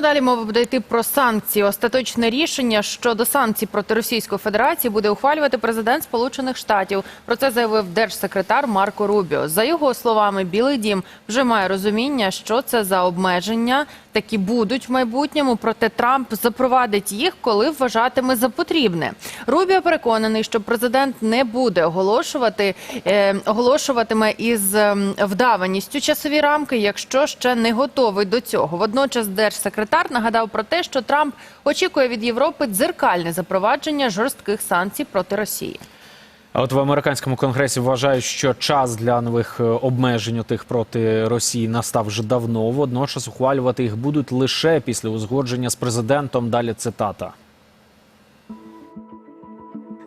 Далі мова буде йти про санкції. Остаточне рішення щодо санкцій проти Російської Федерації буде ухвалювати президент Сполучених Штатів. Про це заявив держсекретар Марко Рубіо. За його словами, Білий Дім вже має розуміння, що це за обмеження. Такі будуть в майбутньому. Проте Трамп запровадить їх, коли вважатиме за потрібне. Рубіо переконаний, що президент не буде оголошувати е, оголошуватиме із ем, вдаваністю часові рамки, якщо ще не готовий до цього. Водночас держсекретар нагадав про те, що Трамп очікує від Європи дзеркальне запровадження жорстких санкцій проти Росії. А от в американському конгресі вважають, що час для нових е, обмежень тих проти Росії настав вже давно. Водночас ухвалювати їх будуть лише після узгодження з президентом. Далі цитата.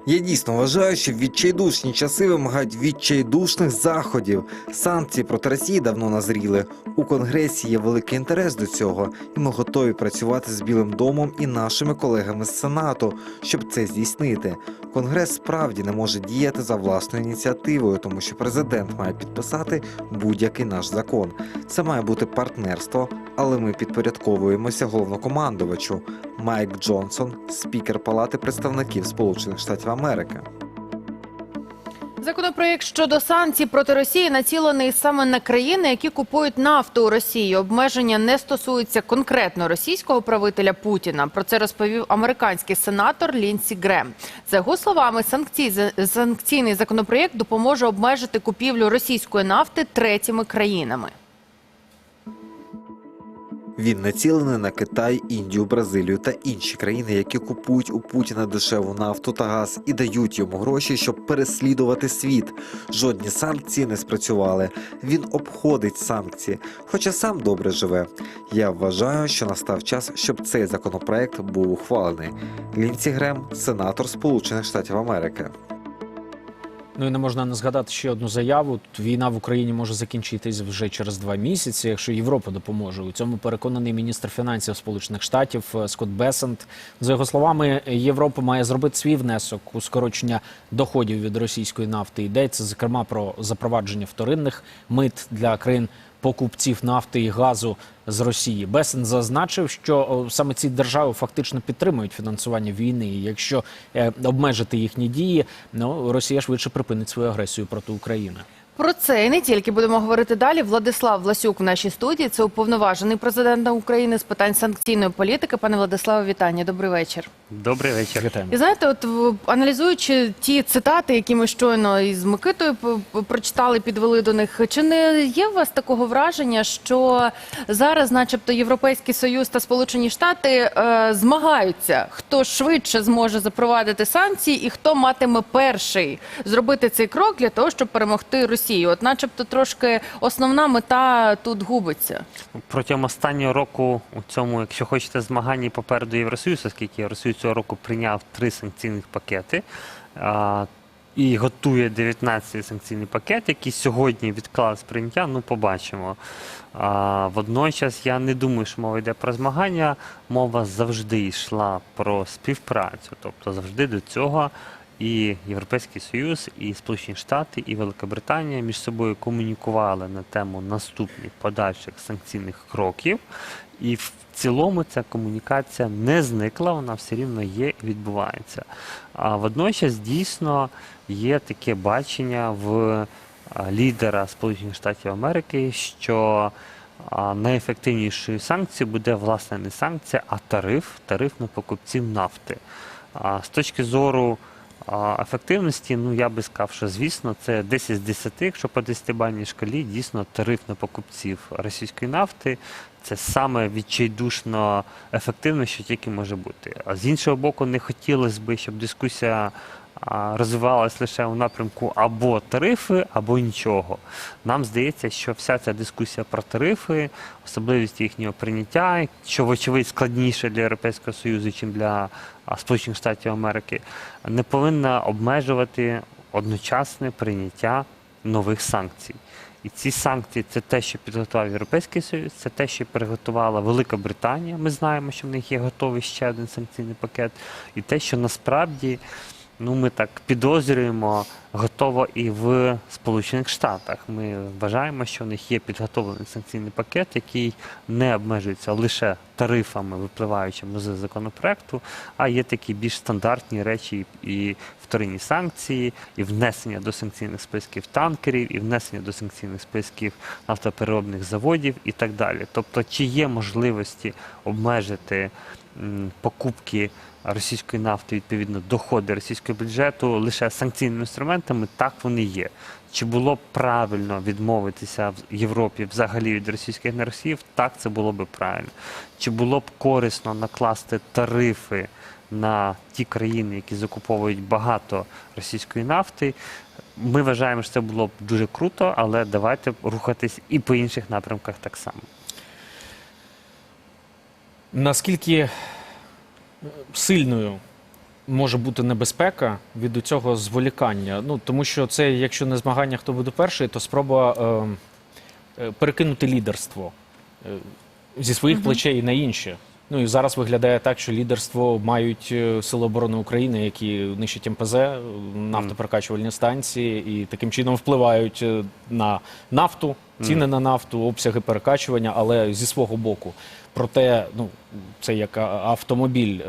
Я дійсно вважаю, що відчайдушні часи вимагають відчайдушних заходів. Санкції проти Росії давно назріли. У Конгресі є великий інтерес до цього, і ми готові працювати з Білим домом і нашими колегами з Сенату, щоб це здійснити. Конгрес справді не може діяти за власною ініціативою, тому що президент має підписати будь-який наш закон. Це має бути партнерство, але ми підпорядковуємося головнокомандувачу. Майк Джонсон, спікер Палати представників Сполучених Штатів Америки. Законопроєкт щодо санкцій проти Росії націлений саме на країни, які купують нафту у Росії. Обмеження не стосуються конкретно російського правителя Путіна. Про це розповів американський сенатор Лінсі Грем. За його словами, санкцій, санкційний законопроєкт допоможе обмежити купівлю російської нафти третіми країнами. Він націлений на Китай, Індію, Бразилію та інші країни, які купують у Путіна дешеву нафту та газ і дають йому гроші, щоб переслідувати світ. Жодні санкції не спрацювали. Він обходить санкції, хоча сам добре живе. Я вважаю, що настав час, щоб цей законопроект був ухвалений. Лінсі Грем, сенатор Сполучених Штатів Америки. Ну і не можна не згадати ще одну заяву. Тут війна в Україні може закінчитись вже через два місяці, якщо Європа допоможе. У цьому переконаний міністр фінансів Сполучених Штатів е, Скотт Бесент. За його словами, Європа має зробити свій внесок у скорочення доходів від російської нафти. Йдеться зокрема про запровадження вторинних мит для країн покупців нафти і газу з Росії. Бесен зазначив, що саме ці держави фактично підтримують фінансування війни. І якщо е, обмежити їхні дії, ну Росія швидше припинить свою агресію проти України. Про це і не тільки будемо говорити далі. Владислав Власюк в нашій студії. Це уповноважений президента України з питань санкційної політики. Пане Владиславе, вітання. Добрий вечір. Добрий вечір. Вітаємо. І знаєте, от в- аналізуючи ті цитати, які ми щойно із Микитою п- п- прочитали, підвели до них, чи не є у вас такого враження, що зараз, начебто, Європейський Союз та Сполучені Штати е, змагаються, хто швидше зможе запровадити санкції і хто матиме перший зробити цей крок для того, щоб перемогти Росію? От, начебто, трошки основна мета тут губиться. Протягом останнього року у цьому, якщо хочете, змаганні попереду Євросоюз, оскільки Євросоюз цього року прийняв три санкційних пакети. І готує 19 санкційний пакет, який сьогодні відклав сприйняття, ну побачимо. А, водночас я не думаю, що мова йде про змагання. Мова завжди йшла про співпрацю. Тобто завжди до цього і Європейський Союз, і Сполучені Штати, і Великобританія між собою комунікували на тему наступних подальших санкційних кроків. І в цілому ця комунікація не зникла, вона все рівно є і відбувається. А водночас дійсно є таке бачення в лідера Сполучених Штатів Америки, що найефективнішою санкцією буде власне не санкція, а тариф, тариф на покупців нафти. З точки зору а, ефективності, ну я би сказав, що звісно, це 10 з 10, якщо по 10-бальній шкалі, дійсно тариф на покупців російської нафти це саме відчайдушно ефективне, що тільки може бути. А з іншого боку, не хотілося б, щоб дискусія розвивалась лише у напрямку або тарифи, або нічого. Нам здається, що вся ця дискусія про тарифи, особливість їхнього прийняття, що вочевидь складніше для Європейського Союзу, ніж для Сполучених Штатів Америки, не повинна обмежувати одночасне прийняття нових санкцій. І ці санкції це те, що підготував Європейський Союз, це те, що приготувала Велика Британія. Ми знаємо, що в них є готовий ще один санкційний пакет, і те, що насправді ну, ми так підозрюємо, готова і в Сполучених Штатах. Ми вважаємо, що в них є підготовлений санкційний пакет, який не обмежується лише тарифами, випливаючими з законопроекту, а є такі більш стандартні речі і вторинні санкції, і внесення до санкційних списків танкерів, і внесення до санкційних списків нафтопереробних заводів і так далі. Тобто, чи є можливості обмежити покупки російської нафти, відповідно, доходи російського бюджету лише санкційними інструментами, так вони є. Чи було б правильно відмовитися в Європі взагалі від російських енергосів? Так, це було б правильно. Чи було б корисно накласти тарифи на ті країни, які закуповують багато російської нафти? Ми вважаємо, що це було б дуже круто, але давайте рухатись і по інших напрямках так само. Наскільки сильною може бути небезпека від цього зволікання? Ну тому що це, якщо не змагання, хто буде перший, то спроба е, е, перекинути лідерство е, зі своїх плечей на інші. Ну і зараз виглядає так, що лідерство мають е, Сили оборони України, які нищать МПЗ, е, нафтоперекачувальні станції, і таким чином впливають е, на нафту, ціни на нафту, обсяги перекачування, але зі свого боку. Проте, ну це як автомобіль.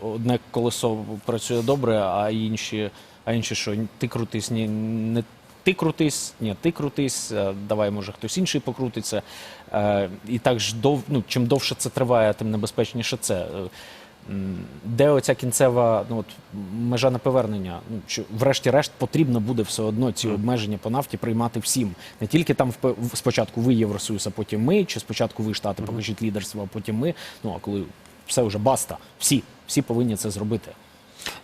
Одне колесо працює добре, а інші, а інші що ти крутись, ні, не ти крутись, ні, ти крутись, е, давай, може, хтось інший покрутиться. Е, І так ж дов, ну, чим довше це триває, тим небезпечніше це. Е, Де оця кінцева ну, от, межа неповернення? Ну, що, врешті-решт, потрібно буде все одно ці обмеження по нафті приймати всім. Не тільки там в- спочатку ви Євросоюз, а потім ми, чи спочатку ви Штати покажіть лідерство, а потім ми. Ну а коли все вже баста, всі, всі повинні це зробити.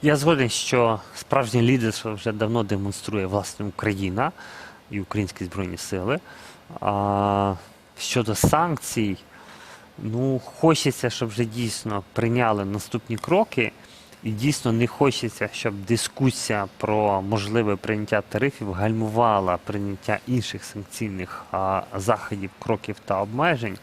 Я згоден, що справжнє лідерство вже давно демонструє власне Україна і українські збройні сили. А щодо санкцій, ну хочеться, щоб вже дійсно прийняли наступні кроки, і дійсно не хочеться, щоб дискусія про можливе прийняття тарифів гальмувала прийняття інших санкційних а, заходів, кроків та обмежень.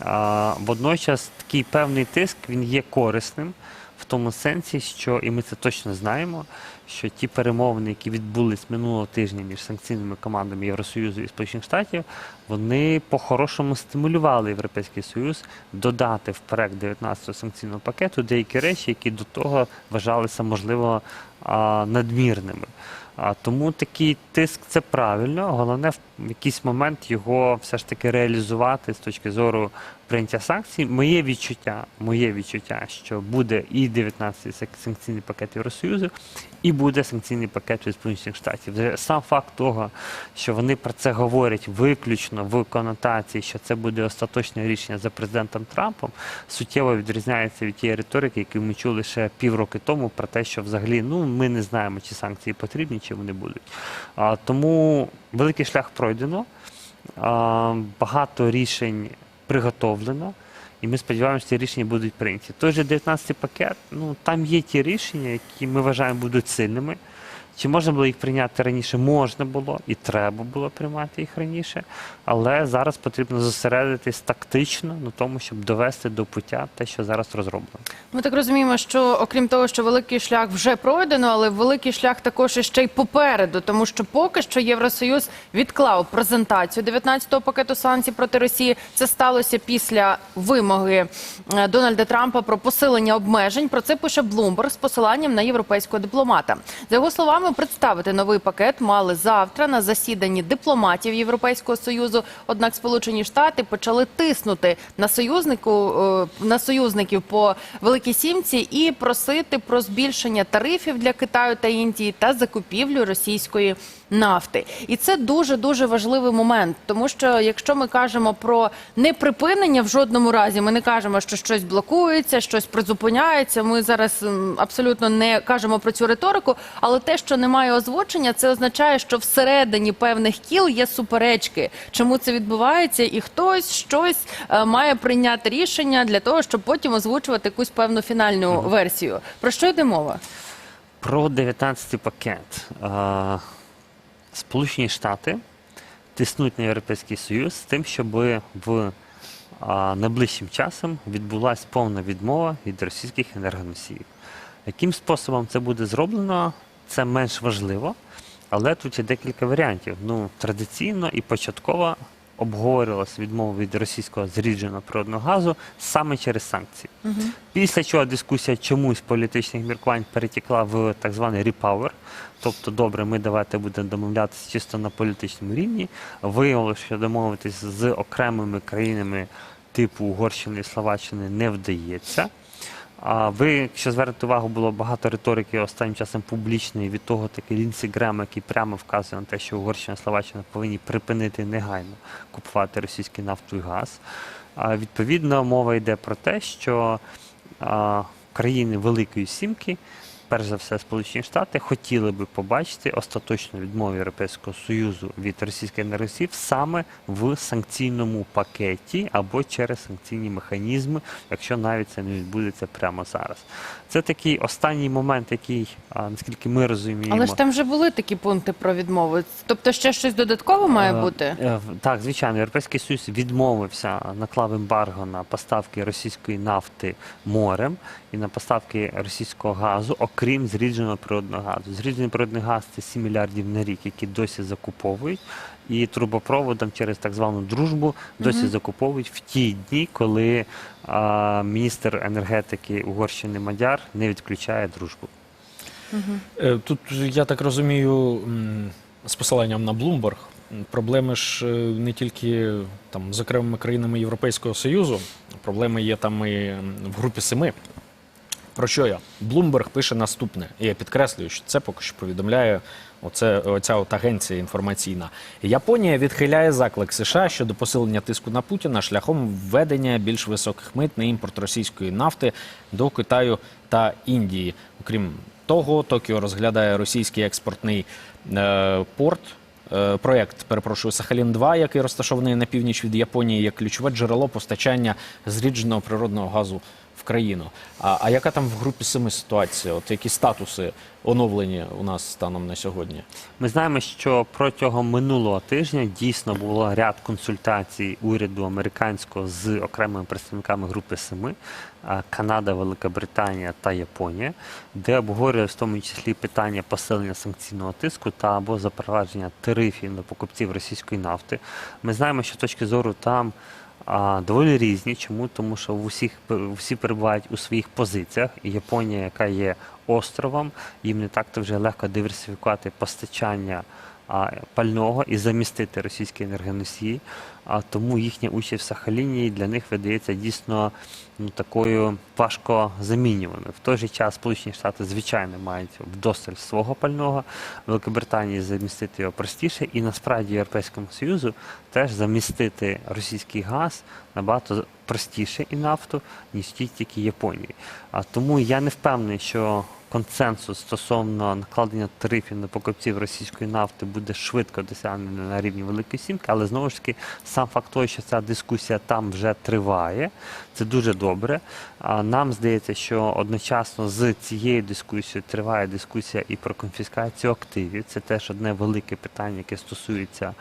А, водночас такий певний тиск він є корисним в тому сенсі, що і ми це точно знаємо, що ті перемовини, які відбулись минулого тижня між санкційними командами Євросоюзу і Сполучених Штатів, вони по-хорошому стимулювали Європейський Союз додати в проект 19-го санкційного пакету деякі речі, які до того вважалися можливо надмірними. А, тому такий тиск це правильно. Головне в якийсь момент його все ж таки реалізувати з точки зору прийняття санкцій. Моє відчуття, моє відчуття, що буде і 19-й санкційний пакет Євросоюзу, і буде санкційний пакет від Сполучених Штатів. Сам факт того, що вони про це говорять виключно в конотації, що це буде остаточне рішення за президентом Трампом, суттєво відрізняється від тієї риторики, яку ми чули ще півроки тому, про те, що взагалі ну ми не знаємо, чи санкції потрібні, чи вони будуть. А, тому великий шлях пройдено, багато рішень приготовлено. І ми сподіваємося, ці рішення будуть прийняті. Той же 19-й пакет, ну там є ті рішення, які ми вважаємо будуть сильними. Чи можна було їх прийняти раніше? Можна було і треба було приймати їх раніше, але зараз потрібно зосередитись тактично на тому, щоб довести до пуття те, що зараз розроблено. Ми так розуміємо, що окрім того, що великий шлях вже пройдено, але великий шлях також іще й попереду, тому що поки що Євросоюз відклав презентацію 19-го пакету санкцій проти Росії. Це сталося після вимоги е, Дональда Трампа про посилення обмежень. Про це пише Блумберг з посиланням на європейського дипломата. За його словами, представити новий пакет мали завтра на засіданні дипломатів Європейського союзу. Однак Сполучені Штати почали тиснути на союзнику е, на союзників по Великій Сімці і просити про збільшення тарифів для Китаю та Індії та закупівлю російської нафти. І це дуже дуже важливий момент, тому що якщо ми кажемо про неприпинення в жодному разі, ми не кажемо, що щось блокується, щось призупиняється. Ми зараз абсолютно не кажемо про цю риторику, але те, що немає озвучення, це означає, що всередині певних кіл є суперечки, чому це відбувається, і хтось щось е, має прийняти рішення для того, щоб потім озвучувати якусь певну фінальну версію. Про що йде мова? Про 19-й пакет. Сполучені Штати тиснуть на Європейський Союз з тим, щоб в найближчим часом відбулася повна відмова від російських енергоносіїв. Яким способом це буде зроблено, це менш важливо, але тут є декілька варіантів. Ну, традиційно і початково обговорювалася відмова від російського зрідженого природного газу саме через санкції. Після чого дискусія чомусь політичних міркувань перетекла в так званий репауер. Тобто, добре, ми давайте будемо домовлятися чисто на політичному рівні. Виявилося, що домовитись з окремими країнами типу Угорщини і Словаччини не вдається. А ви, якщо звернете увагу, було багато риторики останнім часом публічної від того таки Лінсі Грема, який прямо вказує на те, що Угорщина і Словаччина повинні припинити негайно купувати російський нафту і газ. А відповідно, мова йде про те, що а, країни Великої Сімки, перш за все Сполучені Штати, хотіли би побачити остаточну відмову Європейського Союзу від російських енергосів саме в санкційному пакеті або через санкційні механізми, якщо навіть це не відбудеться прямо зараз. Це такий останній момент, який, наскільки ми розуміємо, Але ж там вже були такі пункти про відмову. Тобто ще щось додатково має Е, бути? е, Так, звичайно, Європейський Союз відмовився наклав ембарго на поставки російської нафти морем і на поставки російського газу, окрім зрідженого природного газу. Зріджений природний газ це 7 мільярдів на рік, які досі закуповують. І трубопроводом через так звану дружбу досі закуповують в ті дні, коли а, міністр енергетики Угорщини Мадяр не відключає дружбу. Е, Тут я так розумію, з посиланням на Bloomberg, м, проблеми ж е, не тільки там з окремими країнами Європейського Союзу, проблеми є там і в групі семи. Про що я? Bloomberg пише наступне, і я підкреслюю, що це поки що повідомляє оце, оця от агенція інформаційна. Японія відхиляє заклик США щодо посилення тиску на Путіна шляхом введення більш високих мит на імпорт російської нафти до Китаю та Індії. Окрім того, Токіо розглядає російський експортний е, порт. е, Проєкт, перепрошую, Сахалін 2 який розташований на північ від Японії, як ключове джерело постачання зрідженого природного газу країну. А, а яка там в групі семи ситуація? От які статуси оновлені у нас станом на сьогодні? Ми знаємо, що протягом минулого тижня дійсно було ряд консультацій уряду американського з окремими представниками групи Семи Канада, Велика Британія та Японія, де обговорювалися в тому числі питання посилення санкційного тиску та або запровадження тарифів на покупців російської нафти. Ми знаємо, що точки зору там. А, доволі різні. Чому? Тому що в усіх всі перебувають у своїх позиціях. І Японія, яка є островом, їм не так-то вже легко диверсифікувати постачання пального і замістити російські енергоносії. А тому їхня участь в Сахаліні для них видається дійсно ну, такою важко замінюваною. В той же час Сполучені Штати, звичайно, мають вдосталь свого пального, Великобританії замістити його простіше, і насправді Європейському Союзу теж замістити російський газ набагато простіше і нафту, ніж тільки Японії. А тому я не впевнений, що консенсус стосовно накладення тарифів на покупців російської нафти буде швидко досягнений на рівні Великої Сімки, але знову ж таки сам факт того, що ця дискусія там вже триває, це дуже добре. Нам здається, що одночасно з цією дискусією триває дискусія і про конфіскацію активів. Це теж одне велике питання, яке стосується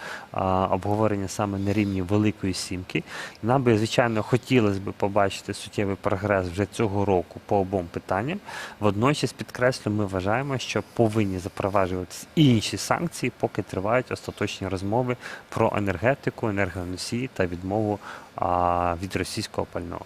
обговорення саме на рівні Великої Сімки. Нам би, звичайно, хотілося б побачити суттєвий прогрес вже цього року по обом питанням. Водночас, підкреслю, ми вважаємо, що повинні запроваджуватися інші санкції, поки тривають остаточні розмови про енергетику, енергоносії та відмову від російського пального.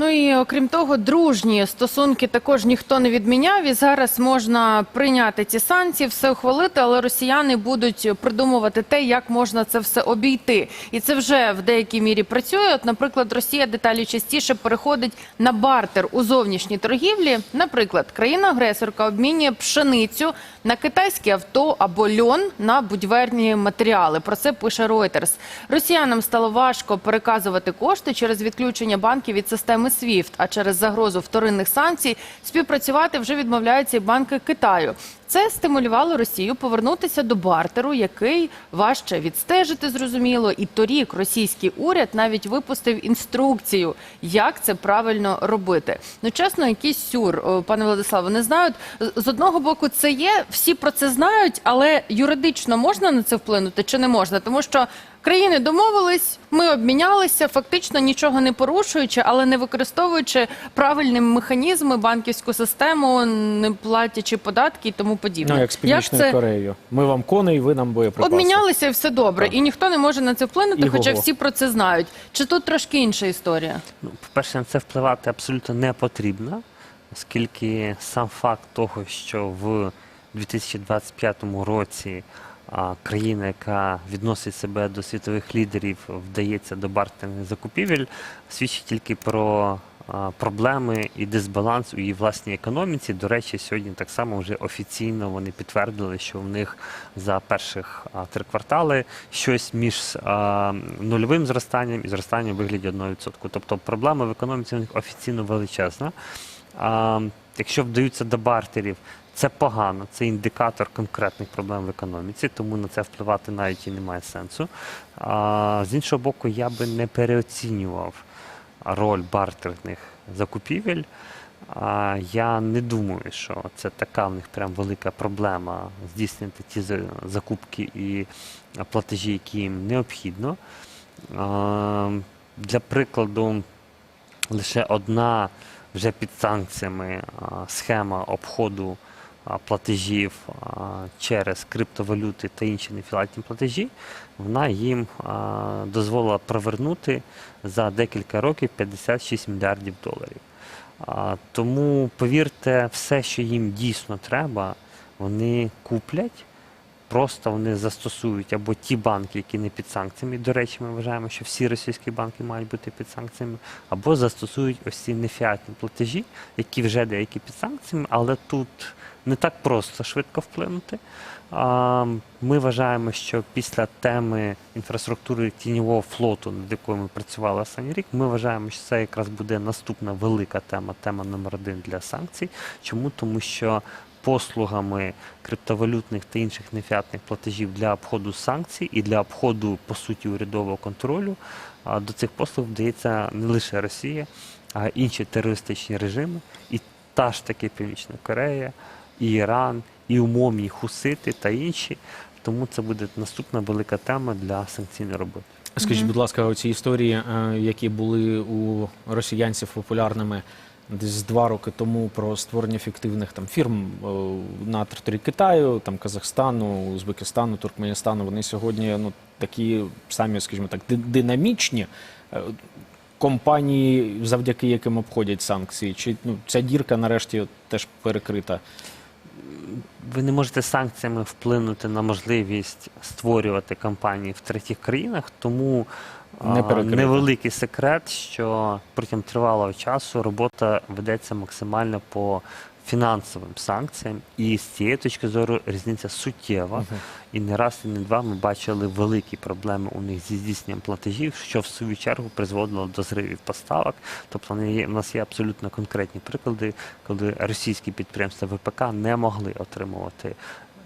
Ну і окрім того, дружні стосунки також ніхто не відміняв. І зараз можна прийняти ці санкції, все ухвалити, але росіяни будуть придумувати те, як можна це все обійти. І це вже в деякій мірі працює. От, наприклад, Росія деталі частіше переходить на бартер у зовнішній торгівлі. Наприклад, країна-агресорка обмінює пшеницю на китайське авто або льон на будівельні матеріали. Про це пише Reuters. Росіянам стало важко переказувати кошти через відключення банків від системи SWIFT, а через загрозу вторинних санкцій співпрацювати вже відмовляються і банки Китаю. Це стимулювало Росію повернутися до бартеру, який важче відстежити, зрозуміло. І торік російський уряд навіть випустив інструкцію, як це правильно робити. Ну чесно, якийсь сюр, пане Владиславе, не знають. З одного боку, це є, всі про це знають, але юридично можна на це вплинути чи не можна? Тому що країни домовились, ми обмінялися, фактично нічого не порушуючи, але не використовуючи правильні механізми, банківську систему, не платячи податки і тому подібне. Ну, як з Північною це Кореєю. Ми вам коней, ви нам боєприпаси. обмінялися і все добре, Так. і ніхто не може на це вплинути, І хоча го-го. всі про це знають. Чи тут трошки інша історія? Ну, по-перше, на це впливати абсолютно не потрібно, оскільки сам факт того, що в 2025 році країна, яка відносить себе до світових лідерів, вдається до бартерних закупівель, свідчить тільки про проблеми і дисбаланс у її власній економіці. До речі, сьогодні так само вже офіційно вони підтвердили, що в них за перших три квартали щось між нульовим зростанням і зростанням у вигляді 1%. Тобто проблема в економіці у них офіційно величезна. Якщо вдаються до бартерів, це погано, це індикатор конкретних проблем в економіці, тому на це впливати навіть і немає сенсу. А, з іншого боку, я би не переоцінював роль бартерних закупівель. А, я не думаю, що це така в них прям велика проблема здійснити ті закупки і платежі, які їм необхідно. Для прикладу, лише одна вже під санкціями схема обходу платежів через криптовалюти та інші нефілатні платежі, вона їм дозволила провернути за декілька років 56 мільярдів доларів. Тому повірте, все, що їм дійсно треба, вони куплять. Просто вони застосують або ті банки, які не під санкціями. До речі, ми вважаємо, що всі російські банки мають бути під санкціями, або застосують ось ці нефіатні платежі, які вже деякі під санкціями, але тут не так просто швидко вплинути. Ми вважаємо, що після теми інфраструктури тіньового флоту, над якою ми працювали останній рік, ми вважаємо, що це якраз буде наступна велика тема, тема номер один для санкцій. Чому? Тому що послугами криптовалютних та інших нефіатних платежів для обходу санкцій і для обходу, по суті, урядового контролю до цих послуг вдається не лише Росія, а й інші терористичні режими, і та ж таки Північна Корея, і Іран, і умовні хусити та інші. Тому це буде наступна велика тема для санкційної роботи. Скажіть, будь ласка, оці історії, е, які були у росіянців популярними десь два роки тому про створення фіктивних там фірм е, на території Китаю, там Казахстану, Узбекистану, Туркменістану, вони сьогодні ну такі самі, скажімо так, динамічні. Е, Компанії, завдяки яким обходять санкції, чи ну ця дірка нарешті теж перекрита? Ви не можете санкціями вплинути на можливість створювати компанії в третіх країнах, тому Не а, невеликий секрет, що протягом тривалого часу робота ведеться максимально по фінансовим санкціям, і з цієї точки зору різниця суттєва. І не раз, і не два ми бачили великі проблеми у них зі здійсненням платежів, що в свою чергу призводило до зривів поставок. Тобто у нас є абсолютно конкретні приклади, коли російські підприємства ВПК не могли отримувати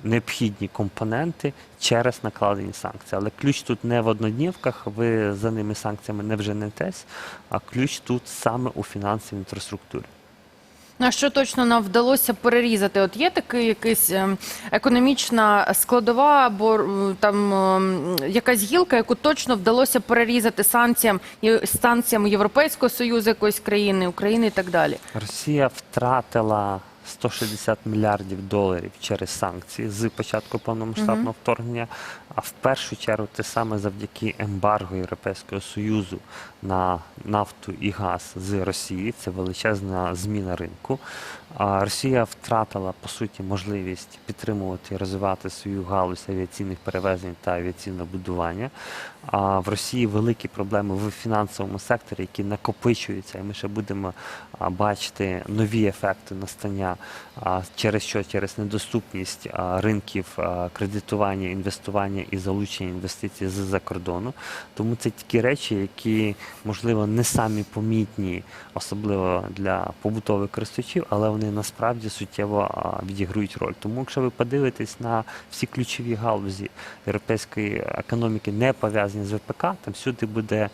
необхідні компоненти через накладені санкції. Але ключ тут не в одноднівках, ви за ними санкціями не вженетесь, а ключ тут саме у фінансовій інфраструктурі. На що точно нам вдалося перерізати? От є такий якийсь ем, економічна складова або там ем, якась гілка, яку точно вдалося перерізати санкціям санкціям Європейського союзу якоїсь країни, України і так далі. Росія втратила 160 мільярдів доларів через санкції з початку повномасштабного вторгнення. А в першу чергу це саме завдяки ембарго Європейського Союзу на нафту і газ з Росії. Це величезна зміна ринку. Росія втратила по суті можливість підтримувати і розвивати свою галузь авіаційних перевезень та авіаційного будування. А в Росії великі проблеми в фінансовому секторі, які накопичуються, і ми ще будемо бачити нові ефекти настання через що через недоступність ринків кредитування, інвестування і залучення інвестицій з-за кордону. Тому це такі речі, які можливо не самі помітні, особливо для побутових користувачів, але вони насправді суттєво відіграють роль. Тому, якщо ви подивитесь на всі ключові галузі європейської економіки, не пов'язані з ВПК, там всюди буде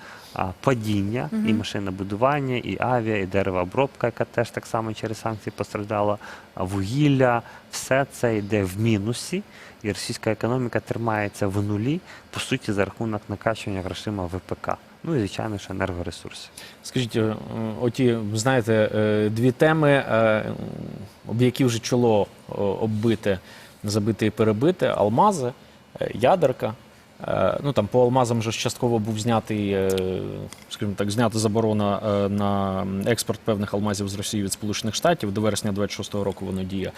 падіння і машинобудування, і авіа, і деревообробка, яка теж так само через санкції постраждала, вугілля, все це йде в мінусі, і російська економіка тримається в нулі, по суті, за рахунок накачування грошима ВПК. Ну і звичайно ж енергоресурси. Скажіть, е, оті, знаєте, е, дві теми, е, об які вже чоло о, оббити, забити і перебити, алмази, ядерка. Ну там по алмазам же ж частково був знятий, скажімо так, знята заборона на експорт певних алмазів з Росії від Сполучених Штатів. До вересня 26-го року воно діє.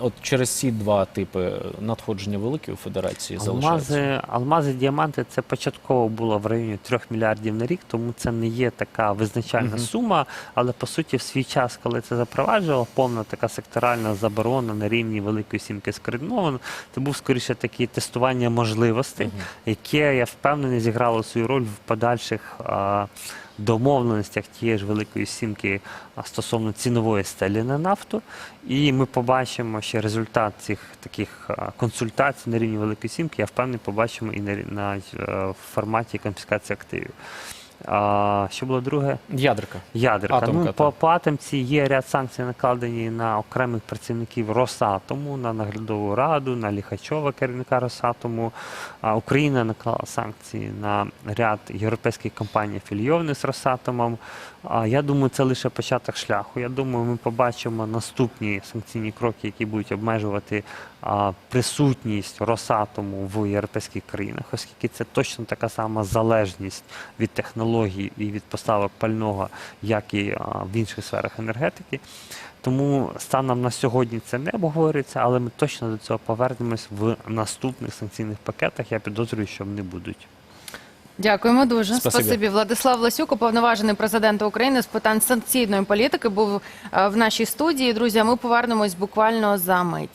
От через ці два типи надходження великі у федерації залишаються. Алмази, алмази, діаманти це початково було в районі 3 мільярдів на рік, тому це не є така визначальна Мгм. сума. Але по суті, в свій час, коли це запроваджувало, повна така секторальна заборона на рівні Великої сімки скоординовано, це був скоріше таке тестування можливостей, яке я впевнений зіграло свою роль в подальших. а, Домовленостях тієї ж Великої Сімки стосовно цінової стелі на нафту, і ми побачимо ще результат цих таких консультацій на рівні Великої Сімки. Я впевнений, побачимо і на, на в форматі конфіскації активів. А, що було друге? Ядерка. Ядерка. Атомка, ну, по, по атомці є ряд санкцій накладені на окремих працівників Росатому, на наглядову раду, на Ліхачова, керівника Росатому. А Україна наклала санкції на ряд європейських компаній, афілійованих з Росатомом. А я думаю, це лише початок шляху. Я думаю, ми побачимо наступні санкційні кроки, які будуть обмежувати присутність Росатому в європейських країнах, оскільки це точно така сама залежність від технологій і від поставок пального, як і в інших сферах енергетики. Тому станом на сьогодні це не обговорюється, але ми точно до цього повернемось в наступних санкційних пакетах. Я підозрюю, що вони будуть. Дякуємо дуже. Спасибі. Спасибі. Владислав Ласюк, уповноважений президента України з питань санкційної політики, був е, в нашій студії. Друзі, ми повернемось буквально за мить.